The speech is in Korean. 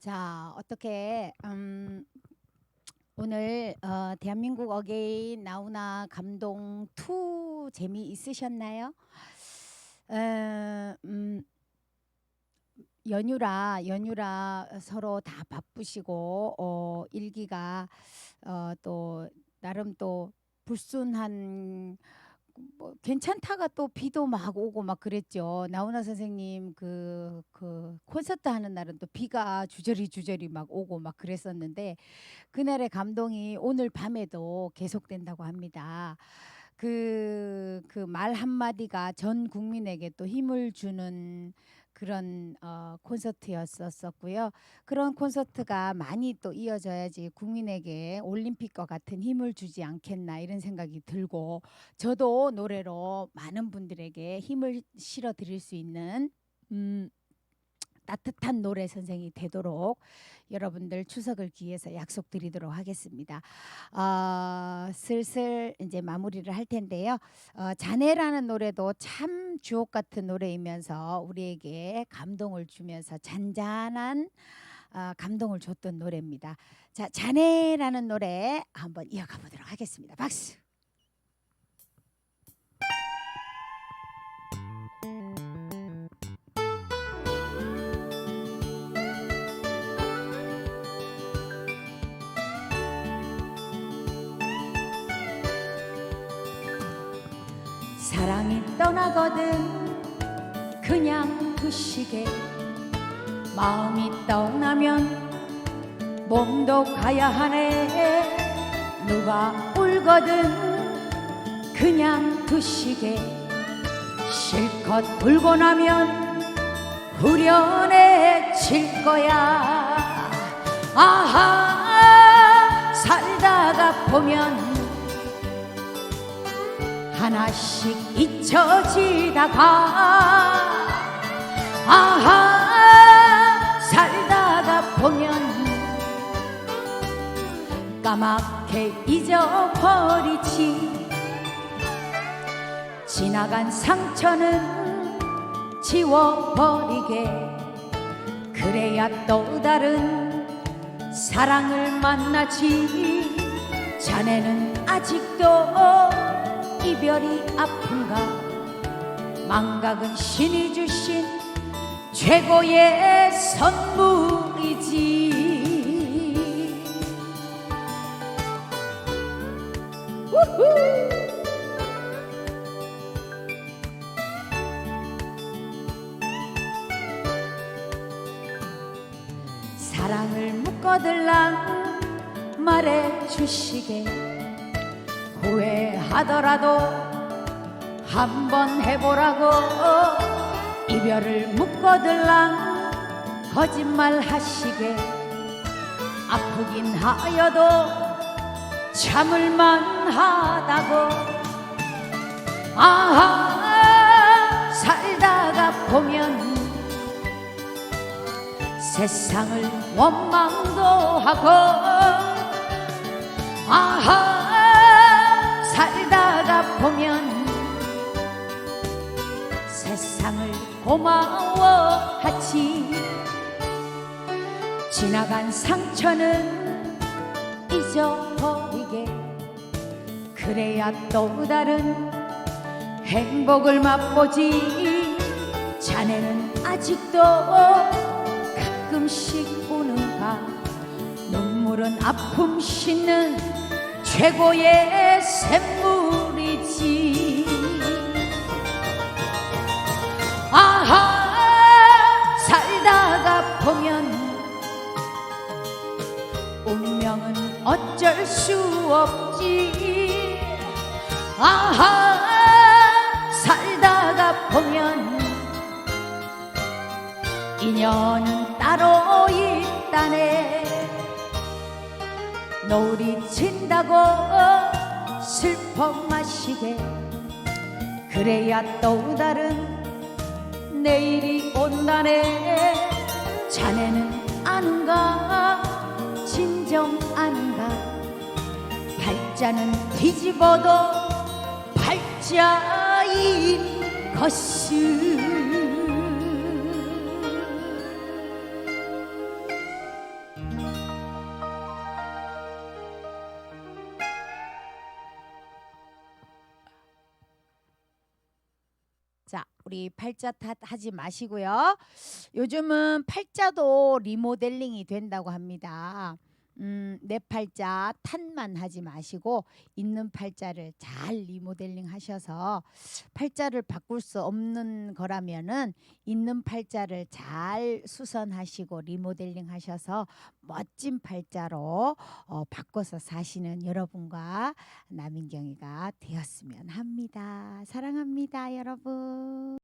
자, 어떻게 음, 오늘 어, 대한민국 어게인 나훈아 감동 2 재미 있으셨나요? 어, 음, 연휴라 연휴라 서로 다 바쁘시고 어, 일기가 어, 또 나름 또 불순한 뭐 괜찮다가 또 비도 막 오고 막 그랬죠. 나훈아 선생님 그, 그 콘서트 하는 날은 또 비가 주저리 주저리 막 오고 막 그랬었는데 그날의 감동이 오늘 밤에도 계속된다고 합니다. 그 그 말 한마디가 전 국민에게 또 힘을 주는 그런 어, 콘서트였었고요. 그런 콘서트가 많이 또 이어져야지 국민에게 올림픽과 같은 힘을 주지 않겠나 이런 생각이 들고 저도 노래로 많은 분들에게 힘을 실어 드릴 수 있는 음, 따뜻한 노래 선생이 되도록 여러분들 추석을 기해서 약속드리도록 하겠습니다. 어, 슬슬 이제 마무리를 할 텐데요. 어, 자네라는 노래도 참 주옥 같은 노래이면서 우리에게 감동을 주면서 잔잔한 어, 감동을 줬던 노래입니다. 자, 자네라는 노래 한번 이어가 보도록 하겠습니다. 박수. 사랑이 떠나거든 그냥 그 시계 마음이 떠나면 몸도 가야 하네. 누가 울거든 그냥 그 시계 실컷 울고 나면 후련해질 거야. 아하 살다가 보면 하나씩 잊혀지다가 아하 살다가 보면 까맣게 잊어버리지. 지나간 상처는 지워버리게. 그래야 또 다른 사랑을 만나지. 자네는 아직도 이별이 아픈가? 망각은 신이 주신 최고의 선물이지. 우후! 사랑을 묶어들랑 말해 주시게 후회하더라도 한번 해보라고 이별을 묶어들랑 거짓말 하시게 아프긴 하여도 참을만 하다고. 아하 살다가 보면 세상을 원망도 하고 고마워하지. 지나간 상처는 잊어버리게. 그래야 또 다른 행복을 맛보지. 자네는 아직도 가끔씩 우는가 눈물은 아픔 씻는 최고의 샘물이지 운명은 어쩔 수 없지. 아하 살다가 보면 인연은 따로 있다네. 노을이 진다고 슬퍼 마시게. 그래야 또 다른 내일이 온다네. 자네는 아는가 인정 아닌가 발자는 뒤집어도 발자인 것을 우리 팔자 탓 하지 마시고요. 요즘은 팔자도 리모델링이 된다고 합니다. 음, 내 팔자 탓만 하지 마시고 있는 팔자를 잘 리모델링 하셔서 팔자를 바꿀 수 없는 거라면은 있는 팔자를 잘 수선하시고 리모델링 하셔서 멋진 팔자로 어, 바꿔서 사시는 여러분과 남인경이가 되었으면 합니다. 사랑합니다, 여러분.